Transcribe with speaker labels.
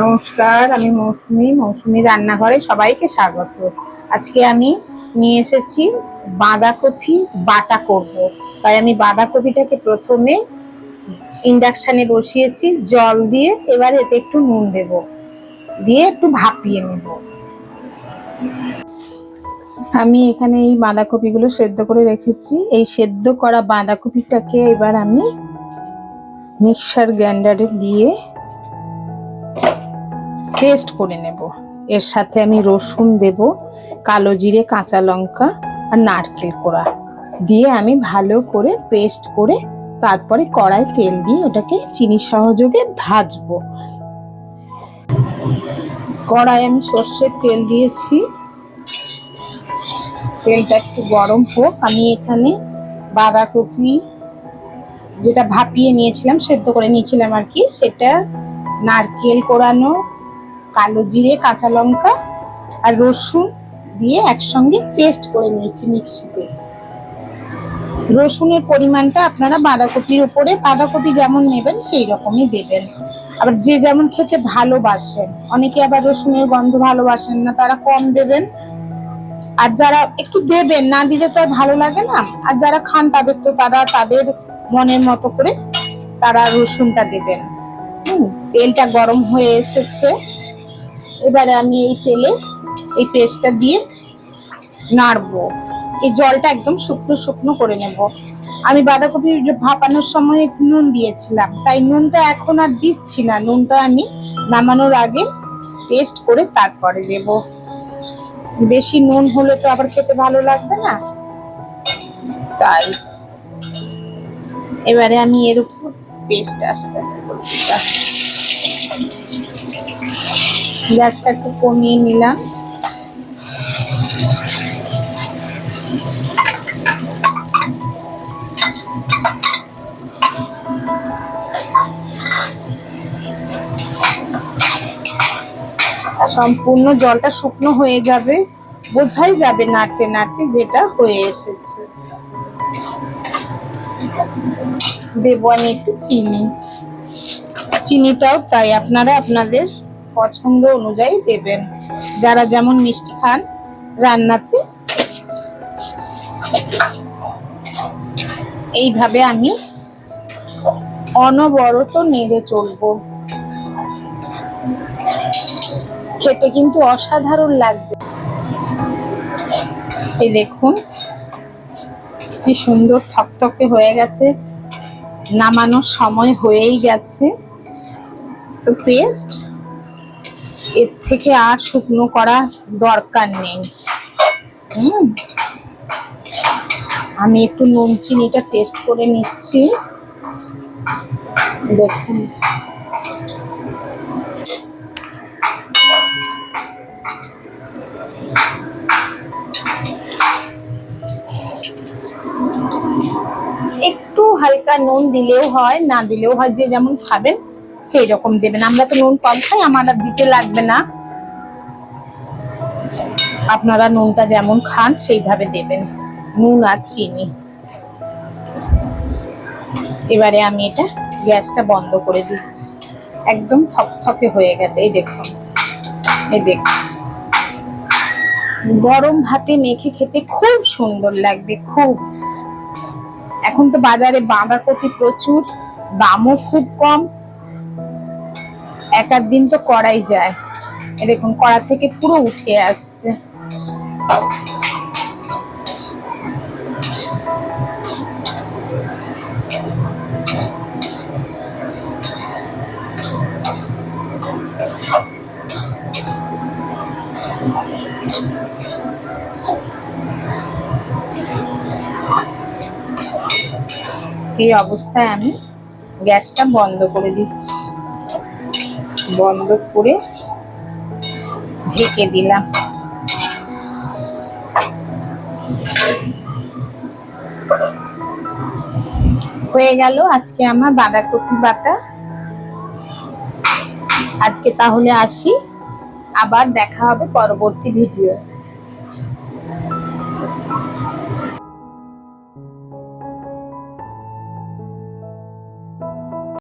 Speaker 1: নমস্কার, আমি মৌসুমি মৌসুমি রান্নাঘরে সবাইকে স্বাগত। আজকে আমি নিয়ে এসেছি বাঁধাকপি বাটা করব। তাই আমি বাঁধাকপিটাকে প্রথমে ইন্ডাকশানে বসিয়েছি, জল দিয়ে এবার এতে একটু নুন দেব, দিয়ে একটু ভাপিয়ে নেব। আমি এখানে এই বাঁধাকপিগুলো সেদ্ধ করে রেখেছি। এই সেদ্ধ করা বাঁধাকপিটাকে এবার আমি মিক্সার গ্রাইন্ডারে দিয়ে পেস্ট করে নেব। এর সাথে আমি রসুন দেব, কালো জিরে, কাঁচা লঙ্কা আর নারকেল কোড়া দিয়ে আমি ভালো করে পেস্ট করে তারপরে কড়াই তেল দিয়ে ওটাকে চিনি সহযোগে ভাজবো। কড়াই আমি সর্ষের তেল দিয়েছি। তেলটা একটু গরম হোক। আমি এখানে বাঁধাকপি যেটা ভাপিয়ে নিয়েছিলাম, সেদ্ধ করে নিয়েছিলাম আর কি, সেটা নারকেল কোড়ানো কালো জিরে, কাঁচা লঙ্কা আর রসুন দিয়ে একসঙ্গে পেস্ট করে নিয়েছি মিক্সিতে। রসুনের পরিমাণটা আপনারা বাঁধাকপির উপরে, বাঁধাকপি যেমন নেবেন সেই রকমই দেবেন। আবার যে যেমন খেতে ভালোবাসেন, অনেকে আবার রসুনের গন্ধ ভালোবাসেন না, তারা কম দেবেন। আর যারা একটু দেবেন, না দিলে তো আর ভালো লাগে না। আর যারা খান, তাদের তো তারা তাদের মনের মতো করে তারা রসুনটা দেবেন। হুম, তেলটা গরম হয়ে এসেছে। এবারে আমি এই তেলে এই পেস্টটা দিয়ে নাড়বো। এই জলটা একদম শুকনো শুকনো করে নেব। আমি বাঁধাকপি ভাপানোর সময় নুন দিয়েছিলাম। তাই নুনটা এখন আর দিচ্ছি না। নুনটা আমি নামানোর আগে টেস্ট করে তারপরে দেব। বেশি নুন হলে তো আবার খেতে ভালো লাগবে না। তাই এবারে আমি এর উপর পেস্ট আস্তে আস্তে করে দিতে গ্যাসটা একটু কমিয়ে নিলাম। সম্পূর্ণ জলটা শুকনো হয়ে যাবে। বোঝাই যাবে নাড়তে নাড়তে যেটা হয়ে এসেছে। দেবো আমি একটু চিনি। চিনিটাও তাই আপনারা আপনাদের পছন্দ অনুযায়ী দেবেন। যারা যেমন মিষ্টি খান রান্নাতে। এইভাবে আমি অনবরত নেড়ে চলবো। খেতে কিন্তু অসাধারণ লাগবে। এই দেখুন, কি সুন্দর থকথকে হয়ে গেছে। নামানোর সময় হয়েই গেছে। তো পেস্ট এর থেকে আর শুকনো করা দরকার নেই। হুম। আমি একটু নুন চিনিটা টেস্ট করে নিচ্ছি। দেখুন। একটু হালকা নুন দিলেও হয়, না দিলেও হয়, যে যেমন খাবেন। সেই রকম দেবেন। আমরা তো নুন কম খাই, আমার দিতে লাগবে না। আপনারা নুনটা যেমন খান, সেইভাবে দেবেন। নুন আর চিনি। এবারে আমি এটা গ্যাসটা বন্ধ করে দিচ্ছি। একদম থকথকে হয়ে গেছে। এই দেখুন। এই দেখুন। গরম ভাতে মেখে খেতে খুব সুন্দর লাগবে, খুব। এখন তো বাজারে বাঁধাকপি প্রচুর, দামও খুব কম। এক আধ দিন তো করাই যায়। দেখুন, কড়া থেকে পুরো উঠে আসছে। এই অবস্থায় আমি গ্যাসটা বন্ধ করে দিচ্ছি। বন্ধ করে ঢেকে দিলাম। হয়ে গেল আজকে আমার বাঁধাকপি বাটা। আজকে তাহলে আসি। আবার দেখা হবে পরবর্তী ভিডিও।